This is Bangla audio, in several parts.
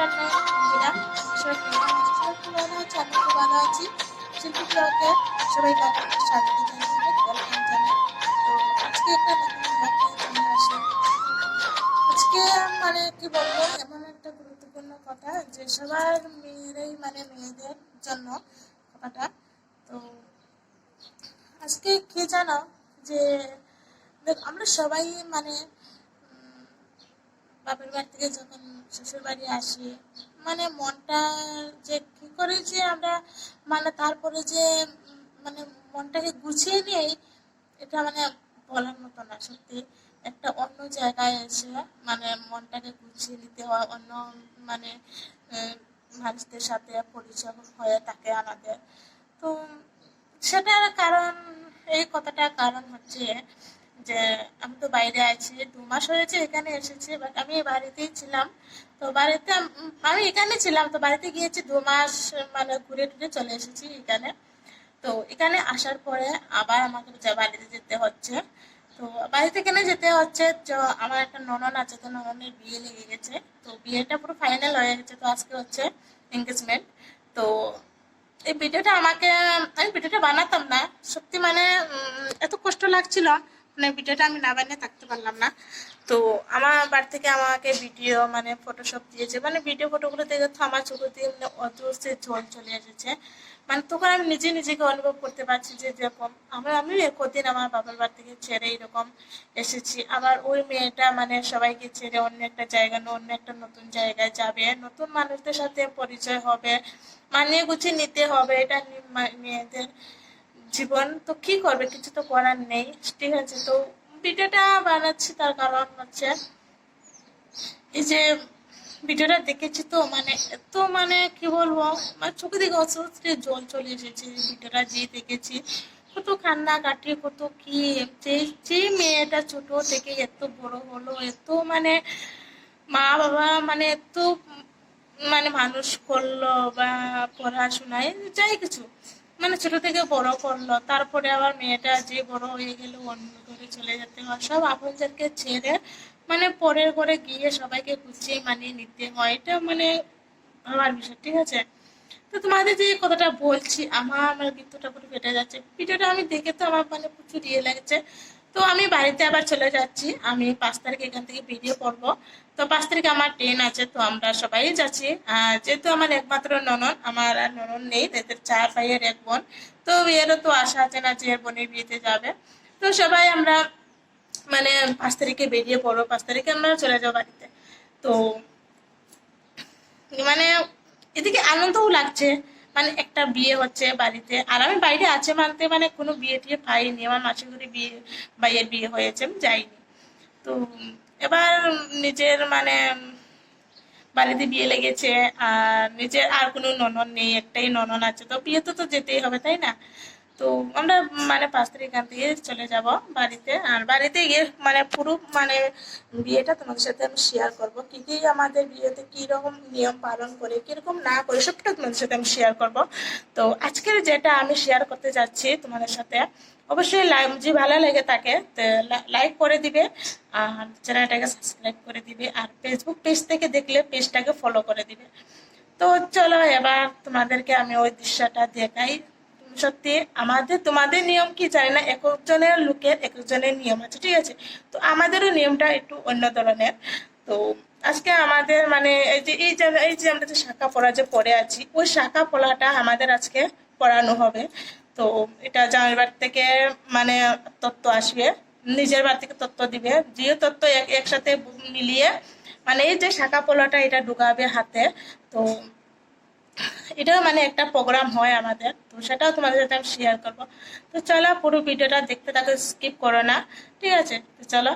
আমি খুব ভালো আছি শিল্পী আপনাদের স্বাগত জানাই ওয়েলকাম তো আজকে একটা চলে আসলাম। আজকে মানে কি বলব, এমন একটা গুরুত্বপূর্ণ কথা যে, সবার মেয়েরাই মানে মেয়েদের জন্য কথাটা তো আজকে কি জানো যে, আমরা সবাই মানে বাপের বাড়ি থেকে যখন শ্বশুর বাড়ি আসি মানে মনটা যে কি করে যে আমরা মানে তারপরে যে মানে মনটাকে গুছিয়ে নিই, এটা মানে বলার মতো না সত্যি। একটা অন্য জায়গায় এসে মানে মনটাকে গুছিয়ে নিতে হয়, অন্য মানে মানুষদের সাথে পরিচয় হয়ে থাকে আমাদের। তো সেটার কারণ, এই কথাটার কারণ হচ্ছে যে আমি তো বাইরে আছি, দু মাস হয়েছে এখানে এসেছি বাট আমি বাড়িতেই ছিলাম। তো বাড়িতে আমি এখানে ছিলাম, তো বাড়িতে গিয়েছি দু মাস মানে ঘুরে টুরে চলে এসেছি এখানে। তো এখানে আসার পরে আবার আমাকে বাড়িতে যেতে হচ্ছে, তো বাড়িতে কেন যেতে হচ্ছে আমার একটা ননন আছে, তো নননের বিয়ে লেগে গেছে। তো বিয়েটা পুরো ফাইনাল হয়ে গেছে, তো আজকে হচ্ছে এঙ্গেজমেন্ট তো এই ভিডিওটা আমাকে, আমি ভিডিওটা বানাতাম না, সত্যি মানে এত কষ্ট লাগছিল। মানে ভিডিওটা আমি না বানিয়ে থাকতে পারলাম না। তো আমার বাড়ি থেকে আমাকে ভিডিও মানে ফটোশপ দিয়েছে। মানে ভিডিও ফটোগুলো দেখে তো আমার চোখে দিয়ে মানে অজস্র জল চলে এসেছে। মানে তখন আমি নিজে নিজেকে অনুভব করতে পারছি যে যেরকম আমার, আমি কদিন আমার বাবার বাড়ি থেকে ছেড়ে এরকম এসেছি। আবার ওই মেয়েটা মানে সবাইকে ছেড়ে অন্য একটা জায়গা, অন্য একটা নতুন জায়গায় যাবে। নতুন মানুষদের সাথে পরিচয় হবে, মানিয়ে গুছিয়ে নিতে হবে। এটা নি- মেয়েদের জীবন তো কি করবে, কিছু তো করার নেই। ঠিক আছে, তো ভিডিওটা বানাচ্ছি, তার কারণ হচ্ছে এই যে ভিডিওটা দেখেছি তো মানে এত মানে কি বলব মানে চোখে দিকে অস্বস্তি, জল চলে এসেছে ভিডিওটা যে দেখেছি। কত কান্না কাটি কত কি, যে যে মেয়েটা ছোট থেকে এত বড় হলো, এত মানে মা বাবা মানে এত মানে মানুষ করল বা পড়াশোনায়, যাই কিছু। মানে ছোট থেকে বড় করল। তারপরে আবার মেয়েটা যে বড় হয়ে গেল, অন্য ঘরে চলে যেতে হয়। সব আপনজনকে ছেড়ে মানে পরের ঘরে গিয়ে সবাইকে গুছিয়ে মানিয়ে নিতে হয়। এটা মানে আমার বিষয়, ঠিক আছে? তো তোমাদের যে কথাটা বলছি, আমার আমার বৃত্তটা পুরো ফেটে যাচ্ছে। ভিডিওটা আমি দেখে তো আমার মানে প্রচুর ইয়ে লাগছে। তো আমি বাড়িতে আবার চলে যাচ্ছি। আমি পাঁচ তারিখ এখান থেকে ভিডিও করব। তো পাঁচ তারিখে আমার ট্রেন আছে, তো আমরা সবাই যাচ্ছি। যেহেতু আমার একমাত্র ননন আমার আর ননন নেই তাদের চার ভাইয়ের এক বোন। তো এরও তো আশা আছে না যে এর বোনের বিয়েতে যাবে। তো সবাই আমরা মানে পাঁচ তারিখে বেরিয়ে পড়ব, পাঁচ তারিখে আমরা চলে যাব বাড়িতে। তো মানে এদিকে আনন্দও লাগছে মানে একটা বিয়ে হচ্ছে বাড়িতে। আর আমি বাইরে আছে মানতে মানে কোনো বিয়ে টিয়ে পাইনি, আমার মাসির ঘরে বিয়ে, ভাইয়ের বিয়ে হয়েছে, আমি যাইনি। তো এবার নিজের মানে বাড়িতে বিয়ে লেগেছে, আর নিজের আর কোনো ননন নেই, একটাই ননন আছে, তো বিয়েতে তো যেতেই হবে, তাই না? তো আমরা মানে পাঁচ তারিখ এখান থেকে চলে যাব বাড়িতে, আর বাড়িতে গিয়ে মানে পুরো মানে বিয়েটা তোমাদের সাথে আমি শেয়ার করব, কি কি আমাদের বিয়েতে কি রকম নিয়ম পালন করে কীরকম না করে, সবটা তোমাদের সাথে আমি শেয়ার করব। তো আজকের যেটা আমি শেয়ার করতে যাচ্ছি তোমাদের সাথে অবশ্যই যদি ভালো লেগে থাকে লাইক করে দিবে, আর চ্যানেলটাকে সাবস্ক্রাইব করে দিবে, আর ফেসবুক পেজ থেকে দেখলে পেজটাকে ফলো করে দিবে। তো চলো এবার তোমাদেরকে আমি ওই দৃশ্যটা দেখাই। সত্যি আমাদের, তোমাদের নিয়ম কি জানি না এক একজনের লোকের এক একজনের নিয়ম আছে, ঠিক আছে? তো আমাদেরও নিয়মটা একটু অন্য ধরনের। তো আজকে আমাদের মানে এই যে এই যে এই যে আমরা যে শাখা পড়া যে পড়ে আছি, ওই শাখা পড়াটা আমাদের আজকে পড়ানো হবে। তো এটা জামাই বাড়ি থেকে মানে তত্ত্ব আসবে। নিজের বাড়ি থেকে তত্ত্ব দিবে। যে তত্ত্ব একসাথে মিলিয়ে মানে এই যে শাখা পোলাটা এটা ঢুকাবে হাতে, তো এটাও মানে একটা প্রোগ্রাম হয় আমাদের। তো সেটাও তোমাদের সাথে আমি শেয়ার করব। তো চলো, পুরো ভিডিওটা দেখতে থাকো স্কিপ করো না। ঠিক আছে? তো চলো।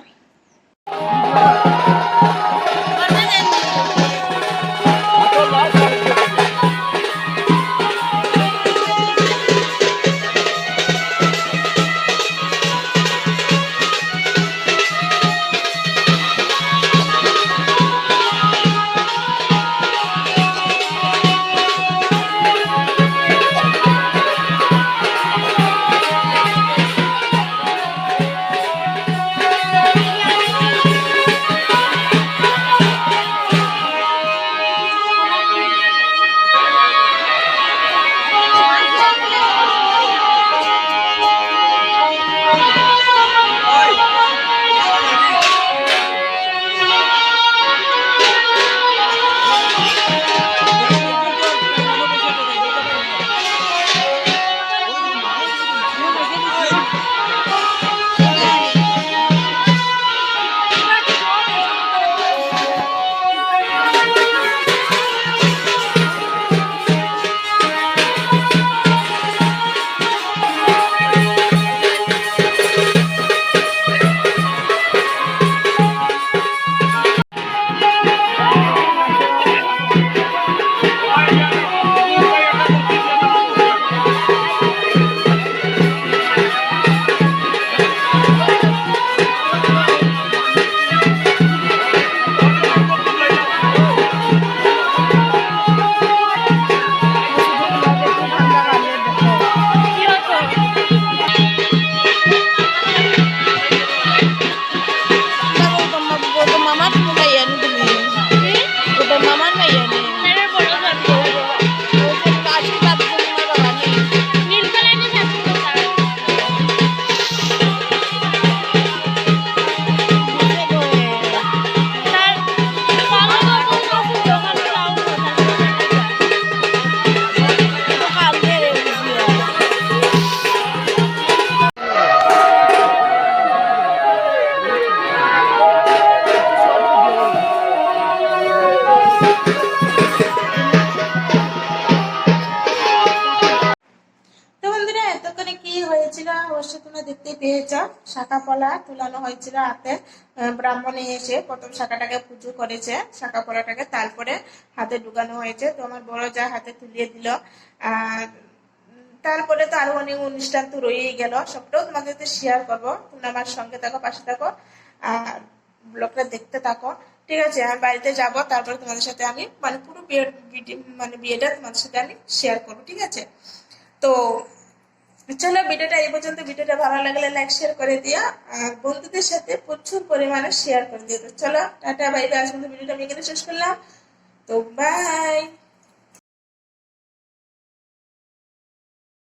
এই যে শাখা পলা তুলানো হয়েছিল হাতে ব্রাহ্মণে এসে প্রথম শাখাটাকে পুজো করেছে শাখা পলাটাকে তারপরে হাতে ঢুকানো হয়েছে। তো আমার বড় যা হাতে তুলিয়ে দিল। আর তারপরে তো আরও অনেক অনুষ্ঠান তো রয়েই গেল। সবটাও তোমাদের শেয়ার করব। তোমরা আমার সঙ্গে থাকো, পাশে থাকো, আর ব্লগটা দেখতে থাকো। ঠিক আছে, আমি বাড়িতে যাব, তারপরে তোমাদের সাথে আমি মানে পুরো বিয়ে মানে বিয়েটা তোমাদের সাথে আমি শেয়ার করব, ঠিক আছে? তো চলো ভিডিওটা এই পর্যন্ত, ভিডিওটা ভালো লাগলে লাইক শেয়ার করে দিও, আর বন্ধুদের সাথে প্রচুর পরিমাণে শেয়ার করে দিও। চলো, টাটা বাই বাই আজ ভিডিওটা আমি এখানে শেষ করলাম। তো বাই